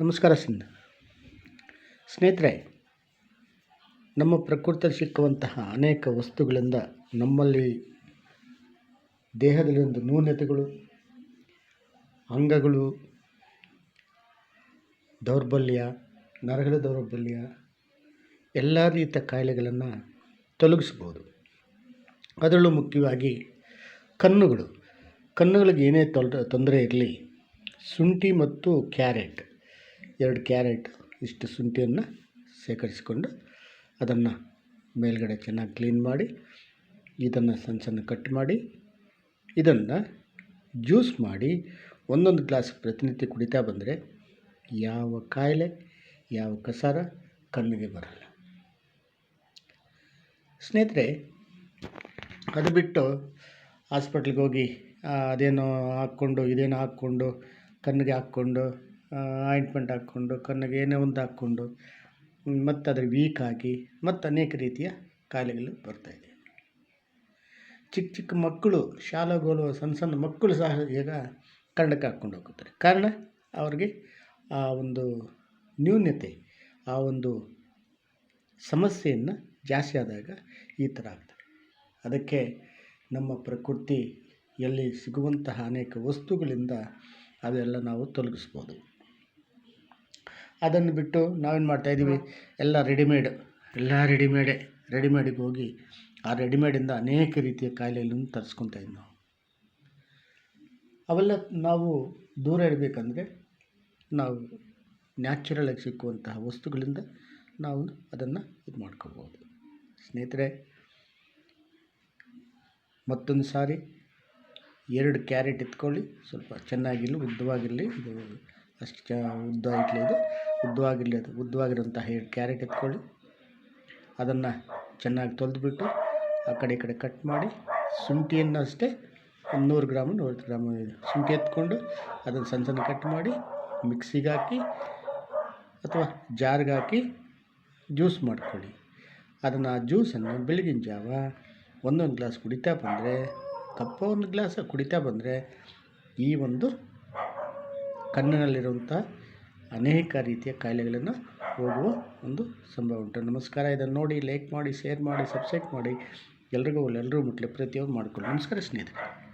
ನಮಸ್ಕಾರ ಸಿಂಧ. ಸ್ನೇಹಿತರೆ, ನಮ್ಮ ಪ್ರಕೃತಿಯಲ್ಲಿ ಸಿಕ್ಕುವಂತಹ ಅನೇಕ ವಸ್ತುಗಳಿಂದ ನಮ್ಮಲ್ಲಿ ದೇಹದಲ್ಲಿ ಒಂದು ನ್ಯೂನತೆಗಳು, ಅಂಗಗಳು, ದೌರ್ಬಲ್ಯ, ನರಗಳ ದೌರ್ಬಲ್ಯ, ಎಲ್ಲ ರೀತಿಯ ಕಾಯಿಲೆಗಳನ್ನು ತೊಲಗಿಸ್ಬೋದು ಅದರಲ್ಲೂ ಮುಖ್ಯವಾಗಿ ಕಣ್ಣುಗಳು. ಕಣ್ಣುಗಳಿಗೆ ಏನೇ ತೊಂದರೆ ಇರಲಿ, ಶುಂಠಿ ಮತ್ತು ಕ್ಯಾರೆಟ್. ಎರಡು ಕ್ಯಾರೆಟ್ ಇಷ್ಟು ಶುಂಠಿಯನ್ನು ಶೇಖರಿಸಿಕೊಂಡು ಅದನ್ನು ಮೇಲುಗಡೆ ಚೆನ್ನಾಗಿ ಕ್ಲೀನ್ ಮಾಡಿ, ಇದನ್ನು ಸಣ್ಣ ಸಣ್ಣ ಕಟ್ ಮಾಡಿ, ಇದನ್ನು ಜ್ಯೂಸ್ ಮಾಡಿ ಒಂದೊಂದು ಗ್ಲಾಸ್ ಪ್ರತಿನಿತ್ಯ ಕುಡಿತಾ ಬಂದರೆ ಯಾವ ಕಾಯಿಲೆ, ಯಾವ ಕಸಾರ ಕಣ್ಣಿಗೆ ಬರಲ್ಲ. ಸ್ನೇಹಿತರೆ, ಅದು ಬಿಟ್ಟು ಹಾಸ್ಪಿಟ್ಲಿಗೆ ಹೋಗಿ ಅದೇನೋ ಹಾಕ್ಕೊಂಡು, ಇದೇನೋ ಹಾಕ್ಕೊಂಡು, ಕಣ್ಣಿಗೆ ಹಾಕ್ಕೊಂಡು ಆಯಿಂಟ್ಮೆಂಟ್ ಹಾಕ್ಕೊಂಡು, ಕಣ್ಣಿಗೆ ಏನೇ ಒಂದು ಹಾಕ್ಕೊಂಡು ಮತ್ತು ಅದ್ರ ವೀಕ್ ಆಗಿ ಮತ್ತು ಅನೇಕ ರೀತಿಯ ಕಾಯಿಲೆಗಳು ಬರ್ತಾಯಿದೆ ಚಿಕ್ಕ ಚಿಕ್ಕ ಮಕ್ಕಳು ಶಾಲೆಗಳು ಸಣ್ಣ ಸಣ್ಣ ಮಕ್ಕಳು ಸಹ ಈಗ ಕನ್ನಡಕ್ಕೆ ಹಾಕ್ಕೊಂಡು ಹೋಗುತ್ತಾರೆ ಕಾರಣ ಅವ್ರಿಗೆ ಆ ಒಂದು ನ್ಯೂನ್ಯತೆ ಆ ಒಂದು ಸಮಸ್ಯೆಯನ್ನು ಜಾಸ್ತಿ ಆದಾಗ ಈ ಥರ ಆಗ್ತದೆ. ಅದಕ್ಕೆ ನಮ್ಮ ಪ್ರಕೃತಿಯಲ್ಲಿ ಸಿಗುವಂತಹ ಅನೇಕ ವಸ್ತುಗಳಿಂದ ಅವೆಲ್ಲ ನಾವು ತೊಲಗಿಸ್ಬೋದು. ಅದನ್ನು ಬಿಟ್ಟು ನಾವೇನು ಮಾಡ್ತಾಯಿದ್ದೀವಿ ಎಲ್ಲ ರೆಡಿಮೇಡ್ ಎಲ್ಲ ರೆಡಿಮೇಡೇ ರೆಡಿಮೇಡಿಗೆ ಹೋಗಿ ಆ ರೆಡಿಮೇಡಿಂದ ಅನೇಕ ರೀತಿಯ ಕಾಯಿಲೆಗಳನ್ನು ತರಿಸ್ಕೊತಾ ಇದ್ವಿ ನಾವು. ಅವೆಲ್ಲ ನಾವು ದೂರ ಇರಬೇಕಂದ್ರೆ ನಾವು ನ್ಯಾಚುರಲಾಗಿ ಸಿಕ್ಕುವಂತಹ ವಸ್ತುಗಳಿಂದ ನಾವು ಅದನ್ನು ಇದು ಮಾಡ್ಕೋಬೋದು ಸ್ನೇಹಿತರೆ ಮತ್ತೊಂದು ಸಾರಿ ಎರಡು ಕ್ಯಾರೆಟ್ ಎತ್ಕೊಳ್ಳಿ ಸ್ವಲ್ಪ ಚೆನ್ನಾಗಿರಲಿ ಉದ್ದವಾಗಿರಲಿ ಇದು ಅಷ್ಟು ಚ ಉದ್ದ ಇರಲಿ ಅದು ಉದ್ದವಾಗಿರಲಿ ಅದು. ಉದ್ದವಾಗಿರುವಂಥ ಕ್ಯಾರೆಟ್ ಎತ್ಕೊಳ್ಳಿ. ಅದನ್ನು ಚೆನ್ನಾಗಿ ತೊಳೆದ್ಬಿಟ್ಟು ಆ ಕಡೆ ಈ ಕಡೆ ಕಟ್ ಮಾಡಿ ಶುಂಠಿಯನ್ನು ಅಷ್ಟೇ ಒಂದು ನೂರು ಗ್ರಾಮು, ನೂರೈವತ್ತು ಗ್ರಾಮು ಶುಂಠಿ ಎತ್ಕೊಂಡು ಅದನ್ನು ಸಣ್ಣ ಸಣ್ಣ ಕಟ್ ಮಾಡಿ ಮಿಕ್ಸಿಗೆ ಹಾಕಿ ಅಥವಾ ಜಾರ್ಗೆ ಹಾಕಿ ಜ್ಯೂಸ್ ಮಾಡ್ಕೊಳ್ಳಿ. ಅದನ್ನು ಆ ಜ್ಯೂಸನ್ನು ಬೆಳಗಿನ ಜಾವ ಒಂದೊಂದು ಗ್ಲಾಸ್ ಕುಡಿತಾ ಬಂದರೆ, ಕಪ್ಪ ಒಂದು ಗ್ಲಾಸ್ ಕುಡಿತಾ ಬಂದರೆ ಈ ಒಂದು ಕಣ್ಣಿನಲ್ಲಿರುವಂಥ ಅನೇಕ ರೀತಿಯ ಕಾಯಿಲೆಗಳನ್ನು ಹೋಗುವ ಒಂದು ಸಂಭವ ಉಂಟು. ನಮಸ್ಕಾರ. ಇದನ್ನು ನೋಡಿ ಲೈಕ್ ಮಾಡಿ ಶೇರ್ ಮಾಡಿ ಸಬ್ಸ್ಕ್ರೈಬ್ ಮಾಡಿ. ಎಲ್ರಿಗೂ ಎಲ್ಲರೂ ಮುಟ್ಲಿ. ಪ್ರತಿಯೊಂದು ಮಾಡಿಕೊಳ್ಳಿ. ನಮಸ್ಕಾರ ಸ್ನೇಹಿತರೆ.